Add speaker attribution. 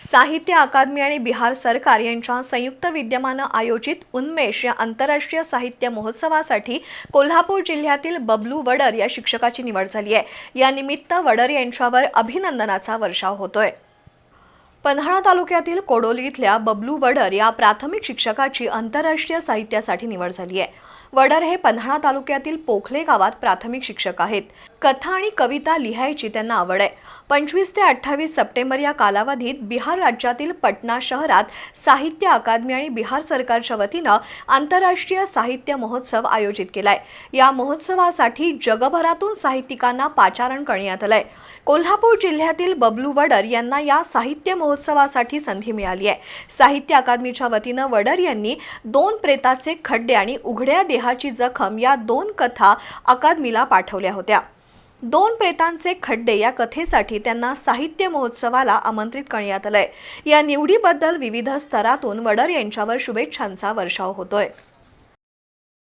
Speaker 1: साहित्य अकादमी आणि बिहार सरकार यांच्या संयुक्त विद्यमानं आयोजित उन्मेष या आंतरराष्ट्रीय साहित्य महोत्सवासाठी कोल्हापूर जिल्ह्यातील बबलू वडर या शिक्षकाची निवड झाली आहे. यानिमित्त वडर यांच्यावर अभिनंदनाचा वर्षाव होतोय. पन्हाळा तालुक्यातील कोडोली इथल्या बबलू वडर या प्राथमिक शिक्षकाची आंतरराष्ट्रीय साहित्यासाठी निवड झाली आहे. वडर हे पन्हाळा तालुक्यातील पोखले गावात प्राथमिक शिक्षक आहेत. कथा आणि कविता लिहायची त्यांना आवड आहे. पंचवीस ते अठ्ठावीस सप्टेंबर या कालावधीत बिहार राज्यातील पटना शहरात साहित्य अकादमी आणि बिहार सरकारच्या वतीनं आंतरराष्ट्रीय साहित्य महोत्सव आयोजित केलाय. या महोत्सवासाठी जगभरातून साहित्यिकांना पाचारण करण्यात आलंय. कोल्हापूर जिल्ह्यातील बबलू वडर यांना या साहित्य महोत्सवासाठी संधी मिळाली आहे. साहित्य अकादमीच्या वतीनं वडर यांनी दोन प्रेताचे खड्डे आणि उघड्या देहाची जखम या दोन कथा अकादमीला पाठवल्या होत्या. दोन प्रेतांचे खड्डे या कथेसाठी त्यांना साहित्य महोत्सवाला आमंत्रित करण्यात आलंय. या निवडीबद्दल विविध स्तरातून वडर यांच्यावर शुभेच्छांचा वर्षाव होतोय.